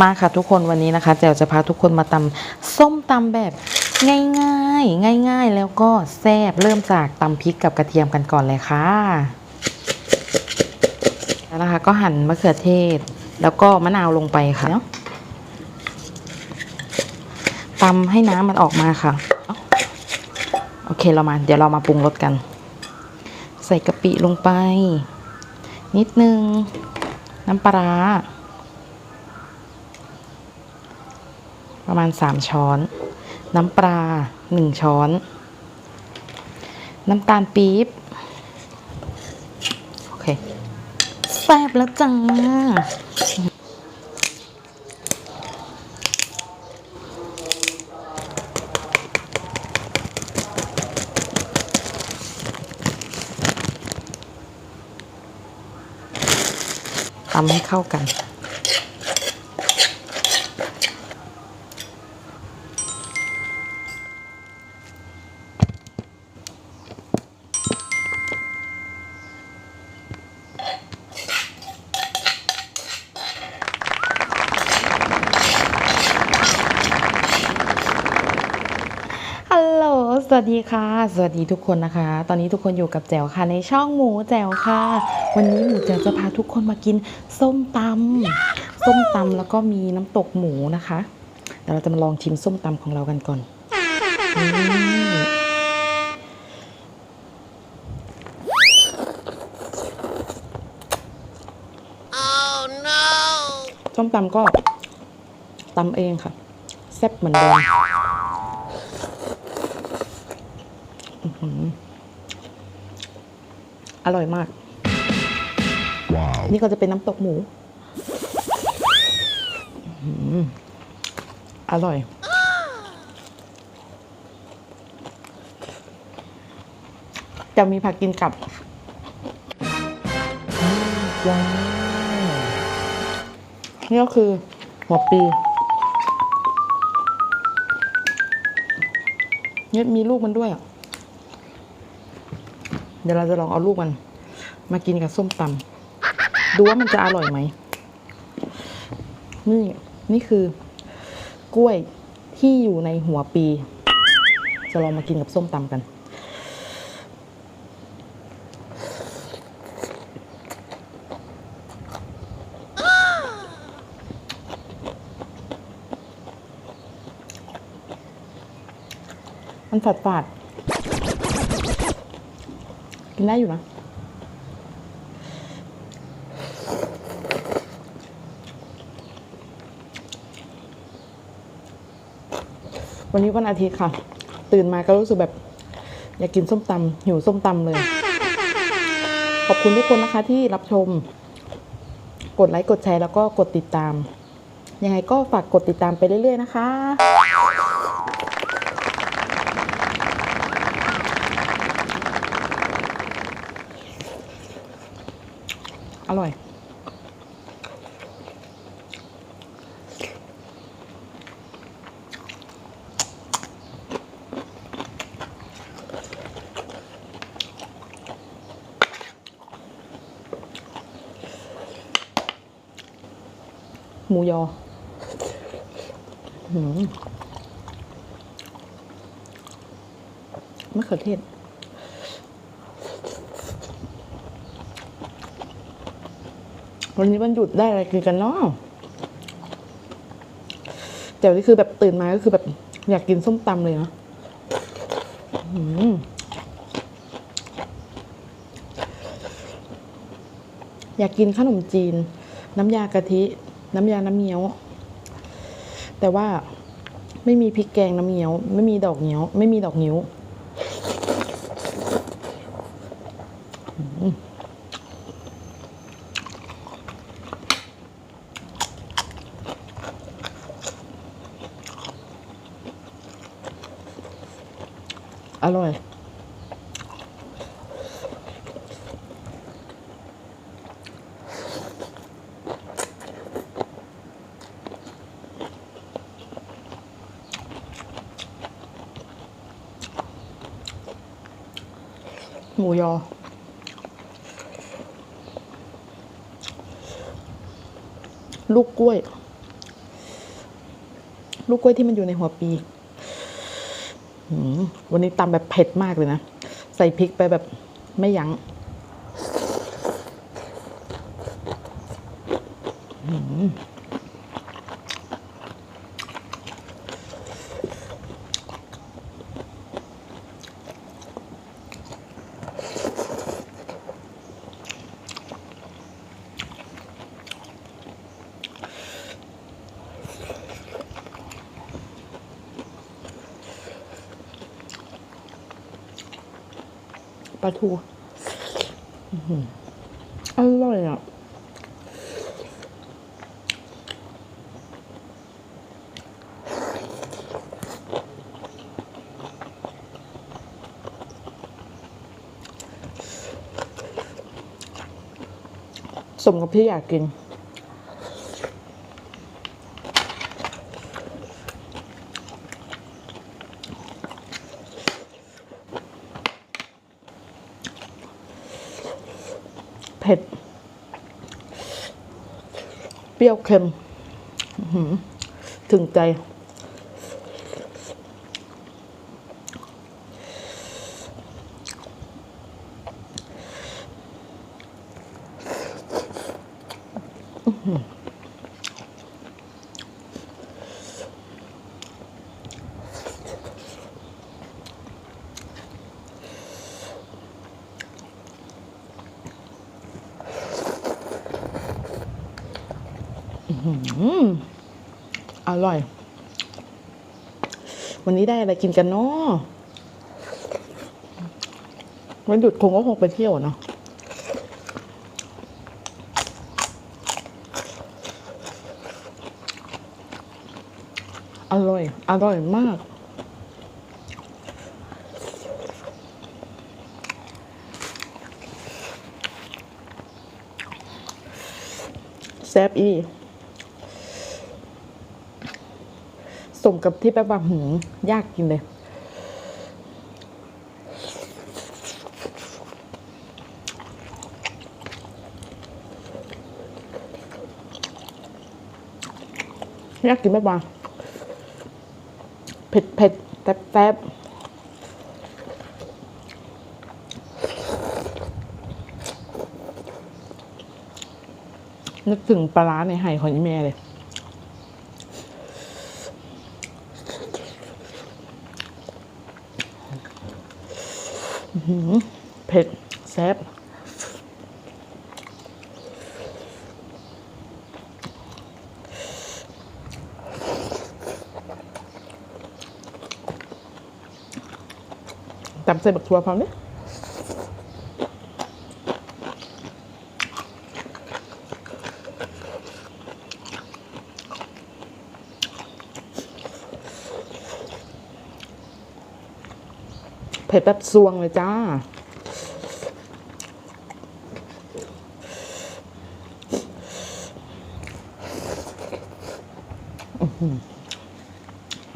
มาค่ะทุกคนวันนี้นะคะแจวจะพาทุกคนมาตำส้มตำแบบง่ายๆ ง่ายๆ แล้วก็แซ่บเริ่มจากตำพริกกับกระเทียมกันก่อนเลยค่ะแล้วนะคะก็หั่นมะเขือเทศ แล้วก็มะนาวลงไปค่ะเนาะตำให้น้ำมันออกมาค่ะโอเคเรามาเดี๋ยวเรามาปรุงรสกัน ใส่กะปิลงไป นิดนึง น้ำปลาร้า ประมาณ 3 ช้อน น้ำปลา 1 ช้อน น้ำตาลปี๊บ โอเค แซ่บแล้วจ้าตำให้เข้ากัน สวัสดีค่ะ สวัสดีทุกคนนะคะ ตอนนี้ทุกคนอยู่กับแจ๋วค่ะ ในช่องหมูแจ๋วค่ะ วันนี้หมูแจ๋วจะพาทุกคนมากินส้มตำส้มตำแล้วก็มีน้ำตกหมูนะคะเดี๋ยวเราจะมาลองชิมส้มตำของเรากันก่อนนี่ส้มตำก็ตำเองค่ะแซ่บเหมือนเดิม อร่อยมาก Wow. นี่ก็จะเป็นน้ำตกหมูอื้อหืออร่อย จะมีผักกินกับว้าวนี่ก็คือหัวปีเนี่ยมีลูกมันด้วยอะ เดี๋ยวเราจะลองเอาลูกมัน มากินกับส้มตำดูว่ามันจะอร่อยไหม นี่นี่คือกล้วยที่อยู่ในหัวปี จะลองมากินกับส้มตำกัน มันฝาดฝาดๆ กินได้อยู่นะวันนี้วันอาทิตย์ค่ะ ตื่นมาก็รู้สึกแบบ อยากกินส้มตำหิวส้มตำเลย ขอบคุณทุกคนนะคะที่รับชม กดไลค์กดแชร์แล้วก็กดติดตาม ยังไงก็ฝากกดติดตามไปเรื่อยๆนะคะ อร่อย หมูยอมะเขือเทศ วันนี้วันหยุดได้อะไรกินกันเนาะแต่นี่คือแบบตื่นมาก็คือแบบอยากกินส้มตำเลยนะอื้อหืออยากกินขนมจีน น้ำยากะทิ น้ำยาน้ำเงี้ยว แต่ว่าไม่มีพริกแกงน้ำเงี้ยว ไม่มีดอกเงี้ยว ไม่มีดอกนิ้ว อร่อย หมูยอลูกกล้วย ลูกกล้วยที่มันอยู่ในหัวปี วันนี้ตำแบบเผ็ดมากเลยนะ ใส่พริกไปแบบไม่ยัง้งอืม ปลาทูอื้อหืออร่อยอะสมกับที่อยากกิน เผ็ด เป รี้ยวเค็มถึงใจ อืม อร่อย วันนี้ได้อะไรกินกันเนาะวันหยุดคงก็คงไปเที่ยวเนาะอร่อย อร่อยมาก แซ่บอี สมกับที่แบบว่าหืมยากกินเลย ยากกินแบบว่าเผ็ดเผ็ดแซ่บแซ่บนึกถึงปลาร้าในไห่ของแม่เลย อื้อหือ เผ็ดแซ่บตำใส่บักทัวพร้อมเนี่ย ผ็ดแบบซวงเลยจ้า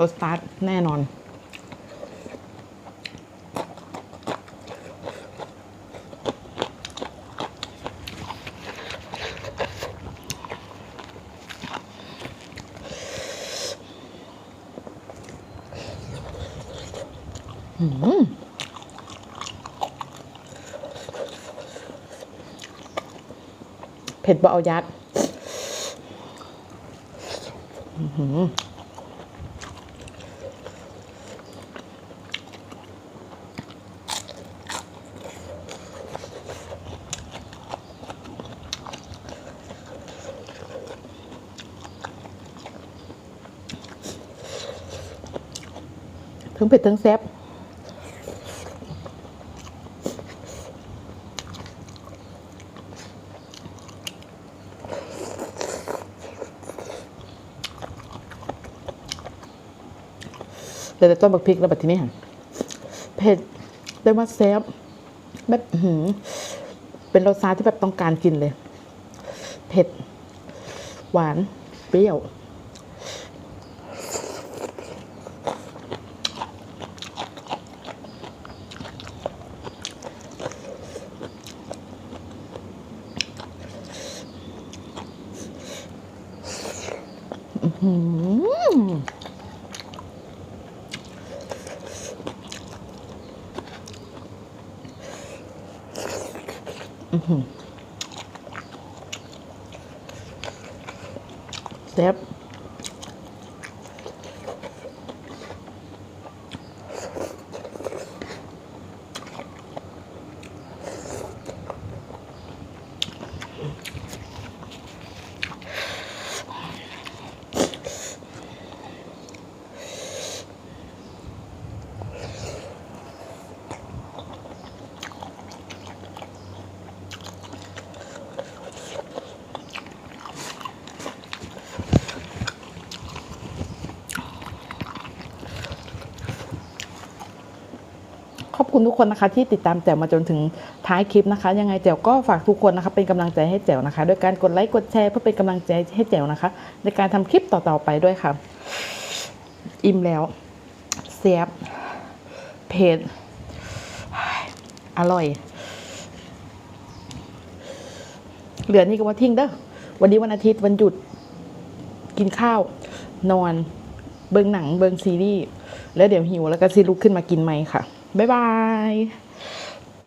รสชาติแน่นอน เผ็ดบ่เอายัดทั้งเผ็ดทั้งแซ่บ เดี๋ยวจะต้มบักพริกแล้วแบบที่นี่เผ็ดได้ว่าแซ่บแบบหือเป็นรสชาติที่แบบต้องการกินเลย เผ็ด หวาน เปรี้ยว อื้อ คุณทุกคนนะคะที่ติดตามแจ๋วมาจนถึงท้ายคลิปนะคะ ยังไงแจ๋วก็ฝากทุกคนนะคะเป็นกำลังใจให้แจ๋วนะคะ ด้วยการกดไลค์กดแชร์เพื่อเป็นกำลังใจให้แจ๋วนะคะ ในการทำคลิปต่อๆไปด้วยค่ะ อิ่มแล้วเสียบเผ็ดอร่อย เหลือนี่ก็ว่าทิ้งเด้อวันนี้วันอาทิตย์วันหยุด กินข้าว นอน เบิงหนัง เบิงซีรีส์แล้วเดี๋ยวหิวแล้วก็ซีลุกขึ้นมากินไหมค่ะ บ๊ายบาย